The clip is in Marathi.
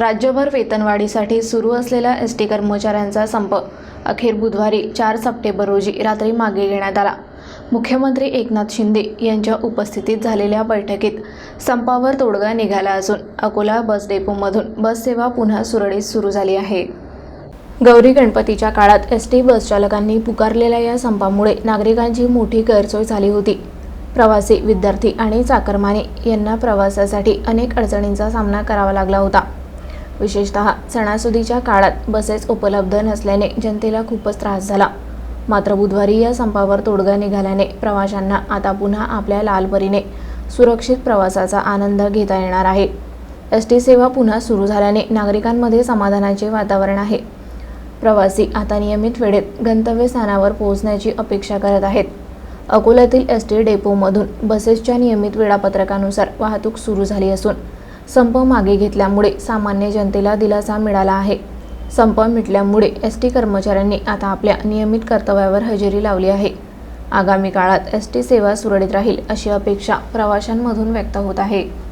राज्यभर वेतनवाढीसाठी सुरू असलेला एस टी कर्मचाऱ्यांचा संप. अखेर बुधवारी चार सप्टेंबर रोजी रात्री मागे घेण्यात आला. मुख्यमंत्री एकनाथ शिंदे यांच्या उपस्थितीत झालेल्या बैठकीत संपावर तोडगा निघाला असून अकोला बस डेपोमधून बससेवा पुन्हा सुरळीत सुरू झाली आहे. गौरी गणपतीच्या काळात एस टी बसचालकांनी पुकारलेल्या या संपामुळे नागरिकांची मोठी गैरसोय झाली होती. प्रवासी विद्यार्थी आणि चाकरमाने यांना प्रवासासाठी अनेक अडचणींचा सामना करावा लागला होता. विशेषतः सणासुदीच्या काळात बसेस उपलब्ध नसल्याने जनतेला खूपच त्रास झाला. मात्र बुधवारी या संपावर तोडगा निघाल्याने प्रवाशांना आता पुन्हा आपल्या लालपरीने सुरक्षित प्रवासाचा आनंद घेता येणार आहे. एस टी सेवा पुन्हा सुरू झाल्याने नागरिकांमध्ये समाधानाचे वातावरण आहे. प्रवासी आता नियमित वेळेत गंतव्यस्थानावर पोहोचण्याची अपेक्षा करत आहेत. अकोल्यातील एस टी डेपोमधून बसेसच्या नियमित वेळापत्रकानुसार वाहतूक सुरू झाली असून संप मागे घेतल्यामुळे सामान्य जनतेला दिलासा मिळाला आहे. संप मिटल्यामुळे एस टी कर्मचाऱ्यांनी आता आपल्या नियमित कर्तव्यावर हजेरी लावली आहे. आगामी काळात एस टी सेवा सुरळीत राहील अशी अपेक्षा प्रवाशांमधून व्यक्त होत आहे.